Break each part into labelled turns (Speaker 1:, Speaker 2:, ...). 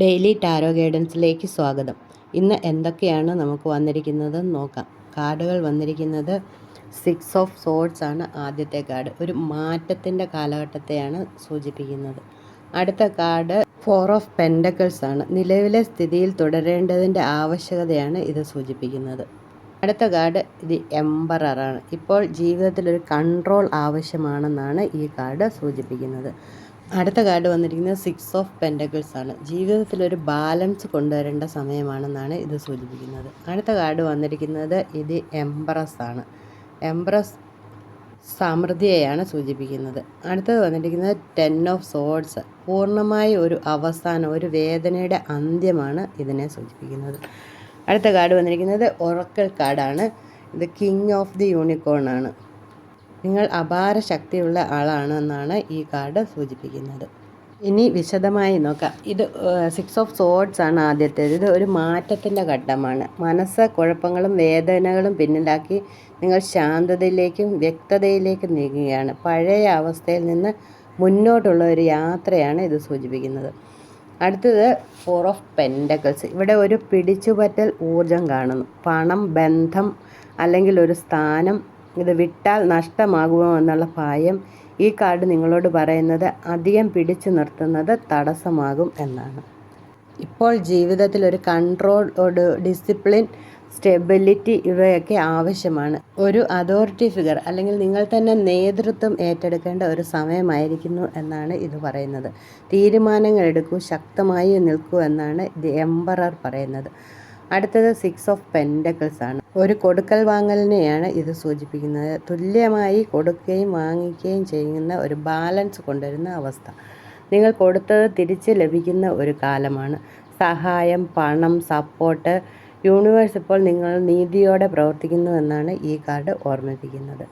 Speaker 1: Daily tarot ഗൈഡൻസിലേക്ക് സ്വാഗതം. ഇന്ന് എന്തൊക്കെയാണ് നമുക്ക് വന്നിരിക്കുന്നത് നോക്കാം. കാർഡുകൾ വന്നിരിക്കുന്നത് സിക്സ് ഓഫ് സോഡ്സ് ആണ് ആദ്യത്തെ കാർഡ്. ഒരു മാറ്റത്തിന്റെ കാലഘട്ടത്തെയാണ് സൂചിപ്പിക്കുന്നത്. അടുത്ത കാർഡ് ഫോർ ഓഫ് പെൻഡക്കിൾസ് ആണ്. നിലവിലെ സ്ഥിതിയിൽ തുടരേണ്ടതിന്റെ ആവശ്യകതയാണ് ഇത് സൂചിപ്പിക്കുന്നത്. അടുത്ത കാർഡ് ഇത് എംബറാണ് ഇപ്പോൾ ജീവിതത്തിൽ ഒരു കൺട്രോൾ ആവശ്യമാണെന്നാണ് ഈ കാർഡ് സൂചിപ്പിക്കുന്നത്. അടുത്ത കാർഡ് വന്നിരിക്കുന്നത് സിക്സ് ഓഫ് പെൻഡഗിൾസ് ആണ്. ജീവിതത്തിൽ ഒരു ബാലൻസ് കൊണ്ടുവരേണ്ട സമയമാണെന്നാണ് ഇത് സൂചിപ്പിക്കുന്നത്. അടുത്ത കാർഡ് വന്നിരിക്കുന്നത് ഇത് എംബ്രസ് ആണ്. എംബ്രസ് സമൃദ്ധിയെയാണ് സൂചിപ്പിക്കുന്നത്. അടുത്തത് വന്നിരിക്കുന്നത് ടെൻ ഓഫ് സോഡ്സ്. പൂർണമായ ഒരു അവസാനം ഒരു വേദനയുടെ അന്ത്യമാണ് ഇതിനെ സൂചിപ്പിക്കുന്നത്. അടുത്ത കാർഡ് വന്നിരിക്കുന്നത് ഒറക്കൽ കാർഡാണ്. ഇത് കിങ് ഓഫ് ദി യൂണിക്കോൺ ആണ്. നിങ്ങൾ അപാര ശക്തിയുള്ള ആളാണ് എന്നാണ് ഈ കാർഡ് സൂചിപ്പിക്കുന്നത്. ഇനി വിശദമായി നോക്കാം. ഇത് സിക്സ് ഓഫ് സോഡ്സ് ആണ് ആദ്യത്തേത്. ഇത് ഒരു മാറ്റത്തിന്റെ ഘട്ടമാണ്. മനസ്സ് കുഴപ്പങ്ങളും വേദനകളും പിന്നിലാക്കി നിങ്ങൾ ശാന്തതയിലേക്കും വ്യക്തതയിലേക്കും നീങ്ങുകയാണ്. പഴയ അവസ്ഥയിൽ നിന്ന് മുന്നോട്ടുള്ള ഒരു യാത്രയാണ് ഇത് സൂചിപ്പിക്കുന്നത്. അടുത്തത് ഫോർ ഓഫ് പെൻഡക്കിൾസ് ഇവിടെ ഒരു പിടിച്ചുപറ്റൽ ഊർജം കാണുന്നു. പണം ബന്ധം അല്ലെങ്കിൽ ഒരു സ്ഥാനം ഇത് വിട്ടാൽ നഷ്ടമാകുമോ എന്നുള്ള ഭയം ഈ കാർഡ് നിങ്ങളോട് പറയുന്നത് അധികം പിടിച്ചു നിർത്തുന്നത് തടസ്സമാകും എന്നാണ്. ഇപ്പോൾ ജീവിതത്തിൽ ഒരു കൺട്രോൾ ഡിസിപ്ലിൻ സ്റ്റെബിലിറ്റി ഇവയൊക്കെ ആവശ്യമാണ്. ഒരു അതോറിറ്റി ഫിഗർ അല്ലെങ്കിൽ നിങ്ങൾ തന്നെ നേതൃത്വം ഏറ്റെടുക്കേണ്ട ഒരു സമയമായിരിക്കുന്നു എന്നാണ് ഇത് പറയുന്നത്. തീരുമാനങ്ങൾ എടുക്കൂ ശക്തമായി നിൽക്കൂ എന്നാണ് ദി എംബറർ പറയുന്നത്. അടുത്തത് സിക്സ് ഓഫ് പെൻഡക്കിൾസ് ആണ്. ഒരു കൊടുക്കൽ വാങ്ങലിനെയാണ് ഇത് സൂചിപ്പിക്കുന്നത്. തുല്യമായി കൊടുക്കുകയും വാങ്ങിക്കുകയും ചെയ്യുന്ന ഒരു ബാലൻസ് കൊണ്ടുവരുന്ന അവസ്ഥ. നിങ്ങൾ കൊടുത്തത് തിരിച്ച് ലഭിക്കുന്ന ഒരു കാലമാണ്. സഹായം പണം സപ്പോർട്ട് യൂണിവേഴ്സ് ഇപ്പോൾ നിങ്ങൾ നീതിയോടെ പ്രവർത്തിക്കുന്നു എന്നാണ് ഈ കാർഡ് ഓർമ്മിപ്പിക്കുന്നത്.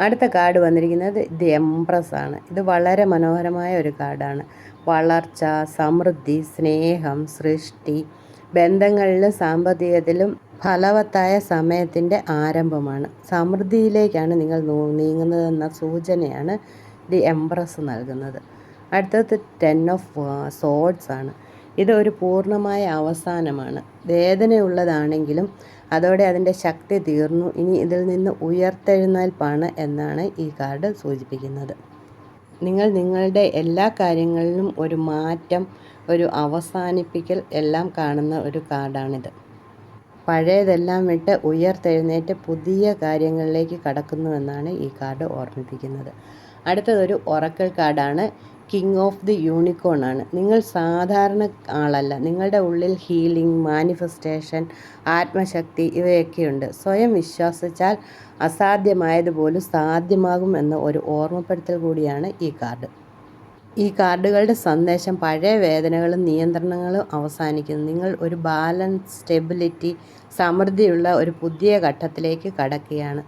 Speaker 1: അടുത്ത കാർഡ് വന്നിരിക്കുന്നത് ഇത് എംപ്രസ് ആണ്. ഇത് വളരെ മനോഹരമായ ഒരു കാർഡാണ് വളർച്ച സമൃദ്ധി സ്നേഹം സൃഷ്ടി ബന്ധങ്ങളിലും സാമ്പത്തികത്തിലും ഫലവത്തായ സമയത്തിന്റെ ആരംഭമാണ്. സമൃദ്ധിയിലേക്കാണ് നിങ്ങൾ നീങ്ങുന്നതെന്ന സൂചനയാണ് ദി എംപ്രസ് നൽകുന്നത്. അടുത്തത് ടെൻ ഓഫ് സോഡ്സ് ആണ്. ഇത് ഒരു പൂർണമായ അവസാനമാണ്. വേദനയുള്ളതാണെങ്കിലും അതോടെ അതിന്റെ ശക്തി തീർന്നു. ഇനി ഇതിൽ നിന്ന് ഉയർത്തെഴുന്നേൽപ്പാണ് എന്നാണ് ഈ കാർഡ് സൂചിപ്പിക്കുന്നത്. നിങ്ങൾ നിങ്ങളുടെ എല്ലാ കാര്യങ്ങളിലും ഒരു മാറ്റം ഒരു അവസാനിപ്പിക്കൽ എല്ലാം കാണുന്ന ഒരു കാർഡാണിത്. പഴയതെല്ലാം വിട്ട് ഉയർത്തെഴുന്നേറ്റ് പുതിയ കാര്യങ്ങളിലേക്ക് കടക്കുന്നുവെന്നാണ് ഈ കാർഡ് ഓർമ്മിപ്പിക്കുന്നത്. അടുത്തതൊരു ഒറക്കൽ കാർഡാണ്. കിങ് ഓഫ് ദി യൂണിക്കോൺ ആണ്. നിങ്ങൾ സാധാരണ ആളല്ല. നിങ്ങളുടെ ഉള്ളിൽ ഹീലിംഗ് മാനിഫെസ്റ്റേഷൻ ആത്മശക്തി ഇവയൊക്കെയുണ്ട്. സ്വയം വിശ്വസിച്ചാൽ അസാധ്യമായതുപോലും സാധ്യമാകും എന്ന ഒരു ഓർമ്മപ്പെടുത്തൽ കൂടിയാണ് ഈ കാർഡ്. ഈ കാർഡുകളുടെ സന്ദേശം പഴയ വേദനകളും നിയന്ത്രണങ്ങളും അവസാനിക്കുന്നു. നിങ്ങൾ ഒരു ബാലൻസ് സ്റ്റെബിലിറ്റി സമൃദ്ധിയുള്ള ഒരു പുതിയ ഘട്ടത്തിലേക്ക് കടക്കുകയാണ്.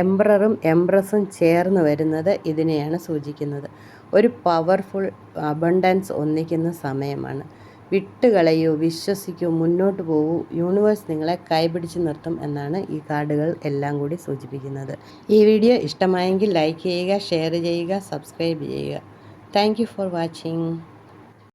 Speaker 1: എംബ്രറും എംബ്രസും ചേർന്ന് വരുന്നത് ഇതിനെയാണ് സൂചിക്കുന്നത്. ഒരു പവർഫുൾ അബണ്ടൻസ് ഒന്നിക്കുന്ന സമയമാണ്. വിട്ടുകളയൂ വിശ്വസിക്കൂ മുന്നോട്ട് പോകൂ യൂണിവേഴ്സ് നിങ്ങളെ കൈപിടിച്ച് നിർത്തും എന്നാണ് ഈ കാർഡുകൾ എല്ലാം കൂടി സൂചിപ്പിക്കുന്നത്. ഈ വീഡിയോ ഇഷ്ടമായെങ്കിൽ ലൈക്ക് ചെയ്യുക ഷെയർ ചെയ്യുക സബ്സ്ക്രൈബ് ചെയ്യുക. Thank for watching.